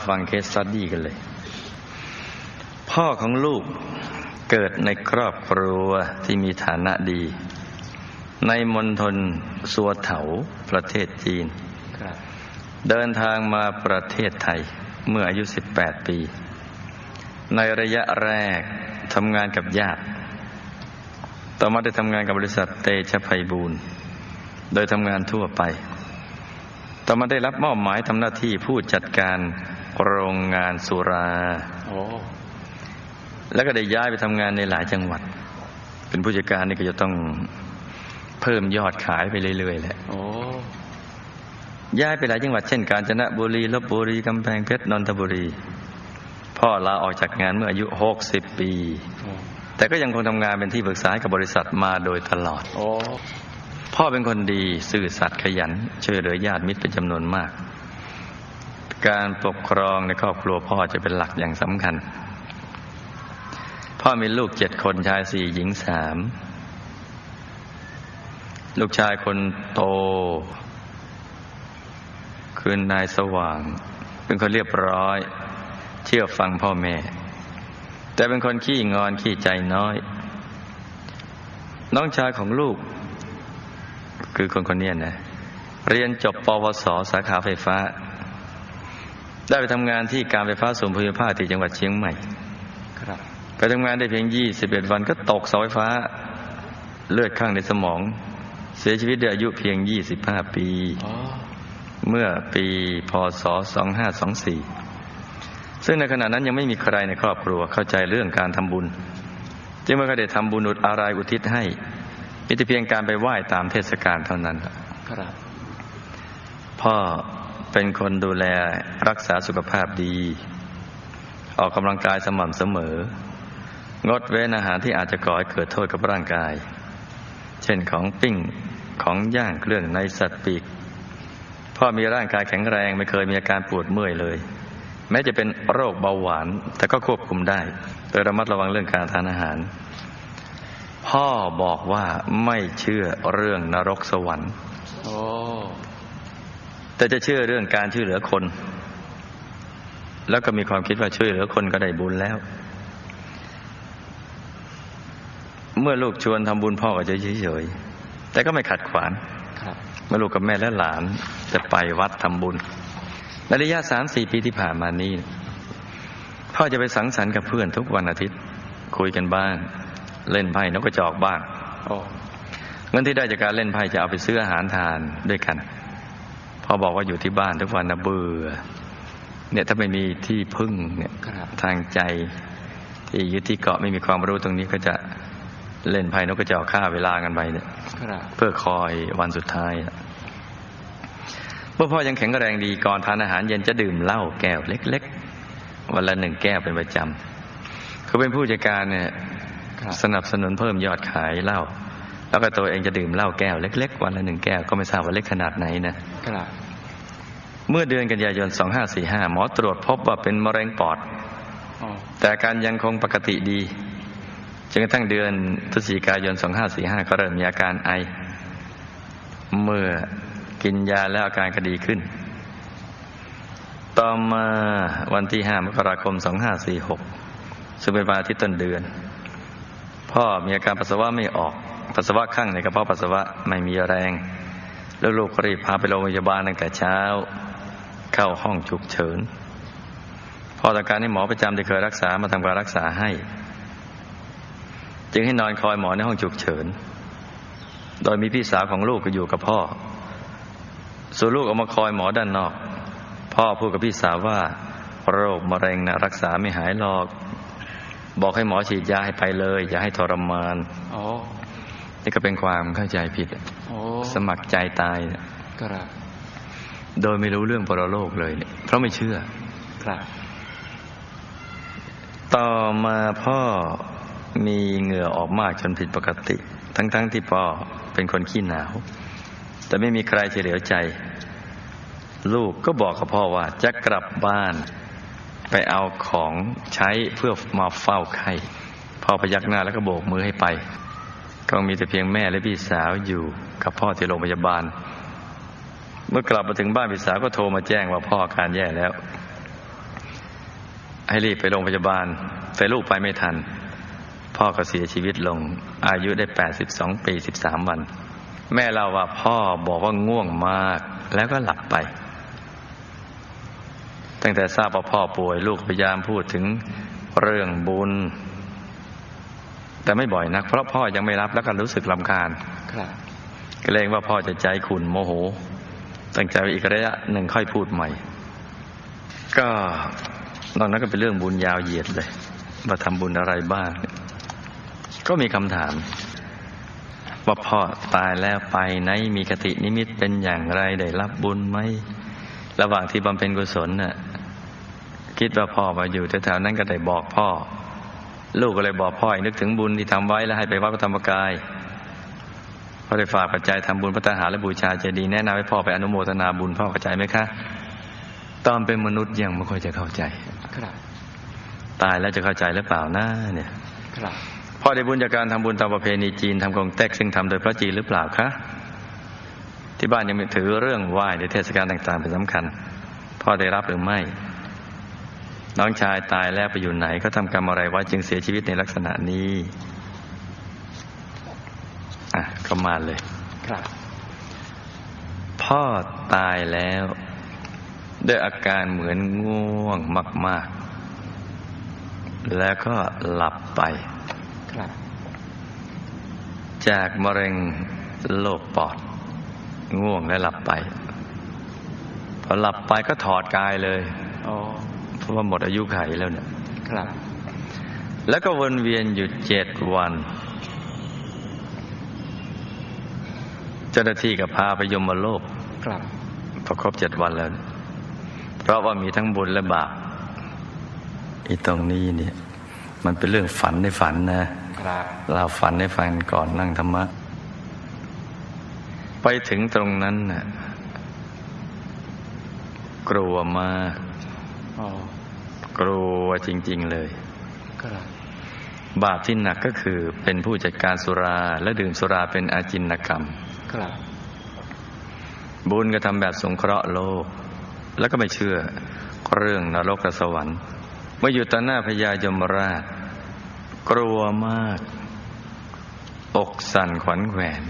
มาฟังเคสสตัดดี้กันเลย พ่อของลูกเกิดในครอบครัวที่มีฐานะดี ในมณฑลสัวเถาประเทศจีนครับเดินทางมาประเทศไทยเมื่ออายุ 18 ปี ในระยะแรกทำงานกับญาติ ต่อมาได้ทำงานกับบริษัทเตชะไพบูรณ์โดยทำงานทั่วไป ต่อมาได้รับมอบหมายทำหน้าที่ผู้จัดการ โรงงานสุราโอ้แล้วก็ได้ย้ายไปทำงานในหลายจังหวัด เป็นผู้จัดการนี่ก็จะต้องเพิ่มยอดขายไปเรื่อยๆแหละโอ้ย้ายไปหลายจังหวัดเช่นกาญจนบุรีลบบุรีกำแพงเพชรนนทบุรี พ่อลาออกจากงานเมื่ออายุ60ปีโอ้แต่ก็ยังคงทำงานเป็นที่ปรึกษาให้กับบริษัทมาโดยตลอดโอ้พ่อเป็นคนดี ซื่อสัตย์ขยันช่วยเหลือญาติมิตรเป็นจำนวนมาก การปกครองในครอบครัวพ่อจะเป็นหลักอย่างสำคัญ พ่อมีลูกเจ็ดคนชายสี่หญิงสามลูกชายคนโต คือนายสว่าง เป็นคนเรียบร้อย เชื่อฟังพ่อแม่ แต่เป็นคนขี้งอนขี้ใจน้อย น้องชายของลูก คือคนคนนี้นะเรียนจบปวส สาขาไฟฟ้า ได้ไปทำงานที่การไฟฟ้าส่วนภูมิภาคที่จังหวัดเชียงใหม่ครับไปทำงานได้เพียง 21 วันก็ตกเสาไฟฟ้า เลือดข้างในสมอง เสียชีวิตด้วยอายุเพียง 25 ปีอ๋อเมื่อปีพศ 2524 ซึ่งในขณะนั้นยังไม่มีใครในครอบครัวเข้าใจเรื่องการทำบุญ จึงไม่เคยได้ทำบุญอุดอะไรอุทิศให้มีแต่เพียงการไปไหว้ตามเทศกาลเท่านั้น ครับ พ่อ เป็นคนดูแลรักษาสุขภาพดี ออกกำลังกายสม่ำเสมอ งดเว้นอาหารที่อาจจะก่อให้เกิดโทษกับร่างกาย เช่นของปิ้งของย่างเครื่องในสัตว์ปีกพ่อมีร่างกายแข็งแรงไม่เคยมีอาการปวดเมื่อยเลย แม้จะเป็นโรคเบาหวาน แต่ก็ควบคุมได้ โดยระมัดระวังเรื่องการทานอาหาร พ่อบอกว่าไม่เชื่อเรื่องนรกสวรรค์ แต่จะเชื่อเรื่องการช่วยเหลือคน แล้วก็มีความคิดว่าช่วยเหลือคนก็ได้บุญแล้ว เมื่อลูกชวนทำบุญพ่อก็จะเฉยๆแต่ก็ไม่ขัดขวางครับเมื่อลูกกับแม่และหลานจะไปวัดทำบุญในระยะสามสี่ปีที่ผ่านมานี้พ่อจะไปสังสรรค์กับเพื่อนทุกวันอาทิตย์ คุยกันบ้าง เล่นไพ่นกกระจอกบ้างโอ้เงินที่ได้จากการเล่นไพ่จะเอาไปซื้ออาหารทานด้วยกันพ อบอกว่าอยู่ที่บ้านทุกวันนะเบื่อ เนี่ยถ้าไม่มีที่พึ่งเนี่ยครับทางใจที่ยึดที่เกาะไม่มีความรู้ตรงนี้ก็จะเล่นไพ่นกกระจอกฆ่าเวลากันไปเนี่ยครับเพื่อคอยวันสุดท้ายอะเมื่อพ่อยังแข็งแรงดีก่อนทานอาหารเย็นจะดื่มเหล้าแก้วเล็ก ๆ วันละหนึ่งแก้วเป็นประจำเขาเป็นผู้จัดการเนี่ยครับสนับสนุนเพิ่มยอดขายเหล้า แล้วก็ตัวเองจะดื่มเหล้าแก้วเล็ก ๆ วันละหนึ่งแก้วก็ไม่ทราบว่าเล็กขนาดไหนนะครับเมื่อเดือนกันยายน 2545 หมอตรวจพบว่าเป็นมะเร็งปอดโอ้แต่อาการยังคงปกติดีจนกระทั่งเดือนพฤศจิกายน 2545 ก็เริ่มมีอาการไอ เมื่อกินยาแล้วอาการก็ดีขึ้น ต่อมาวันที่ 5 มกราคม 2546 ซึ่งเป็นวันอาทิตย์ต้นเดือน พ่อมีอาการปัสสาวะไม่ออก ปัสสาวะข้างในกระเพาะปัสสาวะไม่มีแรง แล้วลูกก็รีบพาไปโรงพยาบาลตั้งแต่เช้า เข้าห้องฉุกเฉินพ่อต้อการให้หมอประจำที่เคยรักษามาทำการรักษาให้ จึงให้นอนคอยหมอในห้องฉุกเฉิน โดยมีพี่สาวของลูกก็อยู่กับพ่อ ส่วนลูกออกมาคอยหมอด้านนอก พ่อพูดกับพี่สาวว่า โรคมะเร็งนะรักษาไม่หายหรอก บอกให้หมอฉีดยาให้ไปเลย อย่าให้ทรมานโอ้ นี่ก็เป็นความเข้าใจผิดโอ้สมัครใจตายครับโดยไม่รู้เรื่องปรโลกเลยเนี่ยเพราะไม่เชื่อครับ ต่อมาพ่อมีเหงื่อออกมากจนผิดปกติ ทั้งๆทที่พ่อเป็นคนขี้หนาว แต่ไม่มีใครเฉลียวใจ ลูกก็บอกกับพ่อว่าจะกลับบ้านไปเอาของใช้เพื่อมาเฝ้าไข้พ่อพยักหน้าแล้วก็โบกมือให้ไป ก็มีแต่เพียงแม่และพี่สาวอยู่กับพ่อที่โรงพยาบาล เมื่อกลับมาถึงบ้านพี่สาวก็โทรมาแจ้งว่าพ่ออาการแย่แล้ว ให้รีบไปโรงพยาบาล แต่ลูกไปไม่ทัน พ่อก็เสียชีวิตลง อายุได้ 82 ปี 13 วัน แม่เราว่าพ่อบอกว่าง่วงมากแล้วก็หลับไป ตั้งแต่ทราบว่าพ่อป่วยลูกพยายามพูดถึงเรื่องบุญ แต่ไม่บ่อยนัก เพราะพ่อยังไม่รับแล้วก็รู้สึกลำคาญครับเกรงว่าพ่อจะใจขุนโมโหตั้งใจไว้อีกระยะหนึ่งค่อยพูดใหม่ ก็นอกนั้นก็เป็นเรื่องบุญยาวเหยียดเลยว่าทำบุญอะไรบ้าง ก็มีคำถาม ว่าพ่อตายแล้วไปไหนมีคตินิมิตเป็นอย่างไรได้รับบุญไหมระหว่างที่บำเพ็ญกุศลน่ะคิดว่าพ่อมาอยู่แถวๆนั้นก็ได้บอกพ่อ ลูกก็เลยบอกพ่อให้นึกถึงบุญที่ทำไว้แล้วให้ไปวัดพระธรรมกายพอได้ฝากปัจจัยทำบุญพระทหารและบูชาเจดีย์แนะนำให้พ่อไปอนุโมทนาบุญพ่อเข้าใจไหมคะ ตอนเป็นมนุษย์ยังไม่ค่อยจะเข้าใจครับตายแล้วจะเข้าใจหรือเปล่านะเนี่ยครับพ่อได้บุญจากการทำบุญตามประเพณีจีนทำกงเต็กซึ่งทำโดยพระจีนหรือเปล่าคะที่บ้านยังมีถือเรื่องไหว้ในเทศกาลต่างๆเป็นสำคัญ พ่อได้รับหรือไม่ น้องชายตายแล้วไปอยู่ไหน ก็ทำกรรมอะไรไว้จึงเสียชีวิตในลักษณะนี้ อะก็มาเลยครับ พ่อตายแล้ว ด้วยอาการเหมือนง่วงมาก ๆ แล้วก็หลับไป ครับ จากมะเร็งโรคปอด ง่วงและหลับไป พอหลับไปก็ถอดกายเลย อ๋อ เพราะว่าหมดอายุไขแล้วเนี่ยครับ แล้วก็วนเวียนอยู่เจ็ดวัน เจ้าหน้าที่ก็พาไปยมโลกครับพอครบเจ็ดวันแล้ว เพราะว่ามีทั้งบุญและบาปอีตรงนี้เนี่ย มันเป็นเรื่องฝันในฝันนะครับเราฝันในฝันก่อนนั่งธรรมะ ไปถึงตรงนั้นน่ะกลัวมากอ๋อ กลัวจริง ๆ เลยครับบาปที่หนักก็คือเป็นผู้จัดการสุราและดื่มสุราเป็นอาจินกรรมครับบุญก็ทำแบบสงเคราะห์โลก แล้วก็ไม่เชื่อเรื่องนรกกับสวรรค์เมื่ออยู่ต่อหน้าพญายมราช กลัวมาก อกสั่นขวัญแขวน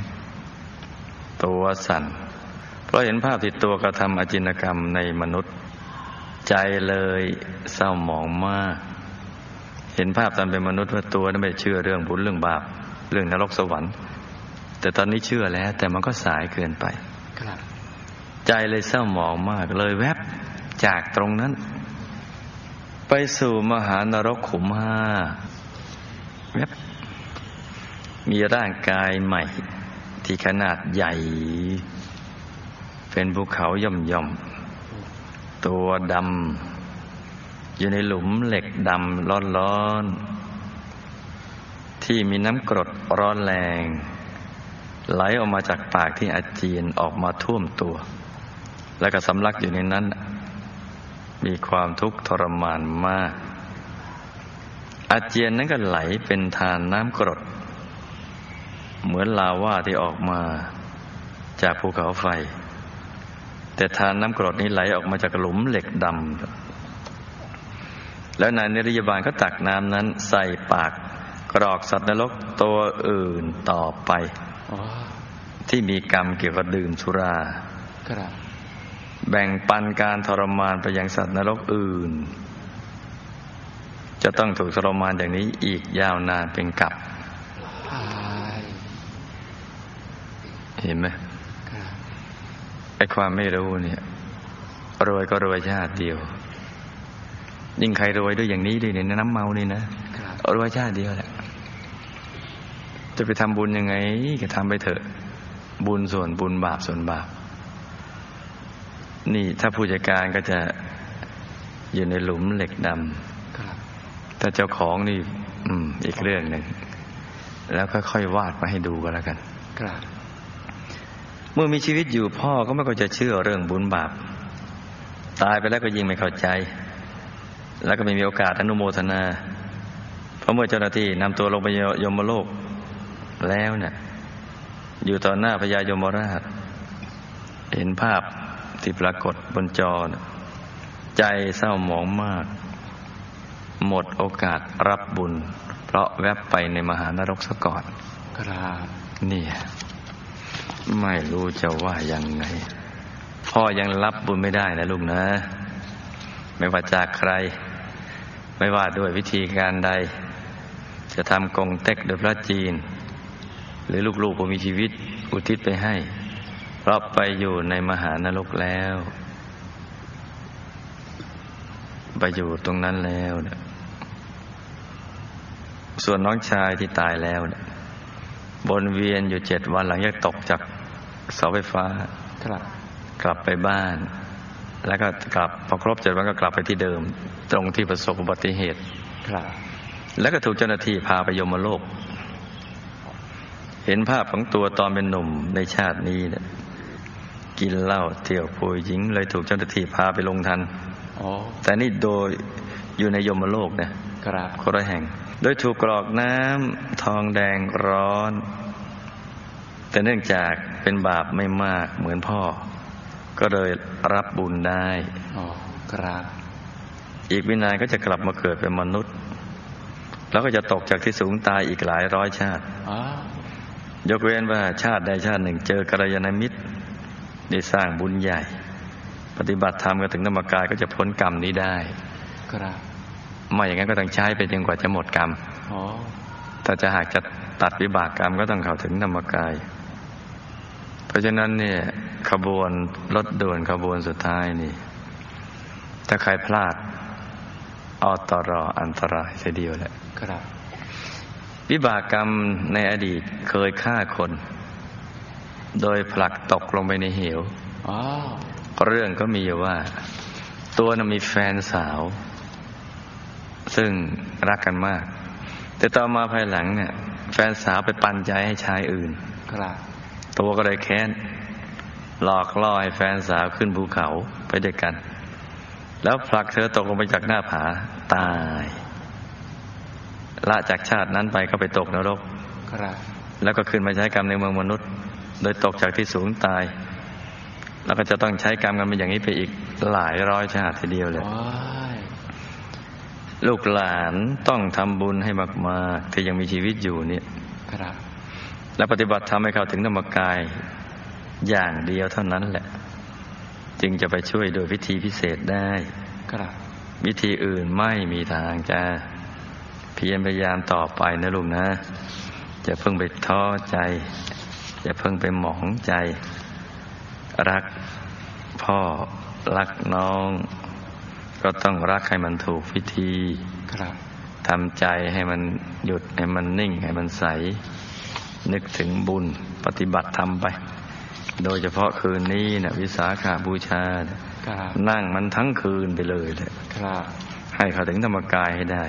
ตัวสั่น เพราะเห็นภาพติดตัวกระทำอาจินกรรมในมนุษย์ ใจเลยเศร้าหมองมาก เห็นภาพตอนเป็นมนุษย์ว่าตัวนั้นไม่เชื่อเรื่องบุญเรื่องบาป เรื่องนรกสวรรค์ แต่ตอนนี้เชื่อแล้ว แต่มันก็สายเกินไปครับใจเลยเศร้าหมองมากเลยแวบจากตรงนั้น ไปสู่มหานรกขุมห้าแวบมีร่างกายใหม่ ที่ขนาดใหญ่ เป็นภูเขาย่อมย่อมๆ ตัวดำอยู่ในหลุมเหล็กดำร้อนๆ ที่มีน้ำกรดร้อนแรง ไหลออกมาจากปากที่อาเจียนออกมาท่วมตัว แล้วก็สำลักอยู่ในนั้น มีความทุกข์ทรมานมาก อาเจียนนั้นก็ไหลเป็นทานน้ำกรด เหมือนลาว่าที่ออกมาจากภูเขาไฟ แต่ทานน้ำกรดนี้ไหลออกมาจากหลุมเหล็กดำแล้วนายนิรยาบาลก็ตักน้ำนั้นใส่ปากกรอกสัตว์นรกตัวอื่นต่อไปอที่มีกรรมเกี่ยวกับดื่มสุราครับแบ่งปันการทรมานไปยังสัตว์นรกอื่น จะต้องถูกทรมานอย่างนี้อีกยาวนานเป็นกับเห็นไหม ไอ้ความไม่รู้เนี่ยรวยก็รวยชาติเดียว ยิ่งใครรวยด้วยอย่างนี้ด้วยเนี่ยน้ำเมานี่นะครับรวยชาติเดียวแหละจะไปทำบุญยังไง ก็ทำไปเถอะ บุญส่วนบุญบาปส่วนบาป นี่ถ้าผู้จัดการก็จะอยู่ในหลุมเหล็กดำครับถ้าเจ้าของนี่ อืม อีกเรื่องหนึ่งแล้วค่อยๆวาดมาให้ดูกันแล้วกันครับ เมื่อมีชีวิตอยู่พ่อก็ไม่ก็จะเชื่อเรื่องบุญบาป ตายไปแล้วก็ยิ่งไม่เข้าใจ แล้วก็ไม่มีโอกาสอนุโมทนา เพราะเมื่อเจ้าหน้าที่นำตัวลงไปยมโลกแล้วเนี่ยอยู่ต่อหน้าพญายมราช เห็นภาพที่ปรากฏบนจอน่ะใจเศร้าหมองมาก หมดโอกาสรับบุญ เพราะแวบไปในมหานรกซะก่อนกราบเนี่ย ไม่รู้จะว่ายังไง พ่อยังรับบุญไม่ได้นะลูกนะ ไม่ว่าจากใคร ไม่ว่าด้วยวิธีการใด จะทำกงเต็กโดยพระจีน หรือลูกๆผู้มีชีวิตอุทิศไปให้ เพราะไปอยู่ในมหานรกแล้ว ไปอยู่ตรงนั้นแล้วส่วนน้องชายที่ตายแล้วบนเวียนอยู่เจ็ดวันหลังจากตกจาก เสาไฟฟ้าครับกลับไปบ้าน แล้วก็กลับพอครบเจ็ดวันก็กลับไปที่เดิม ตรงที่ประสบอุบัติเหตุครับ แล้วก็ถูกเจ้าหน้าที่พาไปยมโลก เห็นภาพของตัวตอนเป็นหนุ่มในชาตินี้เนี่ยกินเหล้าเที่ยวปุยหญิง เลยถูกเจ้าหน้าที่พาไปลงทันอ๋อแต่นี่โดยอยู่ในยมโลกนะกราบคนละแห่ง โดยถูกกรอกน้ำทองแดงร้อน แต่เนื่องจาก เป็นบาปไม่มากเหมือนพ่อ ก็เลยรับบุญได้อ๋อกราบอีกไม่นานก็จะกลับมาเกิดเป็นมนุษย์ แล้วก็จะตกจากที่สูงตายอีกหลายร้อยชาติอ๋อยกเว้นว่าชาติใดชาติหนึ่งเจอกัลยาณมิตร ได้สร้างบุญใหญ่ ปฏิบัติธรรมก็ถึงธรรมกายก็จะพ้นกรรมนี้ได้กราบไม่อย่างนั้นก็ต้องใช้ไปจนกว่าจะหมดกรรมอ๋อถ้าจะหากจะตัดวิบากกรรมก็ต้องเข้าถึงธรรมกาย เพราะฉะนั้นเนี่ย ขบวนรถด่วนขบวนสุดท้ายนี่ ถ้าใครพลาดออตรออันตรายเสียเดียวแหละกราบวิบากกรรมในอดีตเคยฆ่าคน โดยผลักตกลงไปในเหวอ๋อเรื่องก็มีอยู่ว่า ตัวน่ะมีแฟนสาว ซึ่งรักกันมาก แต่ต่อมาภายหลังเนี่ย แฟนสาวไปปันใจให้ชายอื่นกราบ ตัวก็เลยแค้น หลอกล่อให้แฟนสาวขึ้นภูเขาไปด้วยกัน แล้วผลักเธอตกลงไปจากหน้าผาตาย ละจากชาตินั้นไปก็ไปตกนรกกราบแล้วก็ขึ้นมาใช้กรรมในเมืองมนุษย์ โดยตกจากที่สูงตาย แล้วก็จะต้องใช้กรรมกันเป็นอย่างนี้ไปอีกหลายร้อยชาติทีเดียวเลยโอ้ยลูกหลานต้องทำบุญให้มาก ๆ ที่ยังมีชีวิตอยู่เนี่ยกราบ และปฏิบัติทำให้เขาถึงธรรมกายอย่างเดียวเท่านั้นแหละ จึงจะไปช่วยโดยวิธีพิเศษได้กราบวิธีอื่นไม่มีทางจะเพียรพยายามต่อไปนะลูกนะจะเพิ่งไปท้อใจจะเพิ่งไปหมองใจ รักพ่อรักน้อง ก็ต้องรักให้มันถูกวิธีกราบทำใจให้มันหยุดให้มันนิ่งให้มันใส นึกถึงบุญปฏิบัติทำไป โดยเฉพาะคืนนี้นะวิสาขาบูชานะกราบนั่งมันทั้งคืนไปเลยเลยกราบให้เขาถึงธรรมกายให้ได้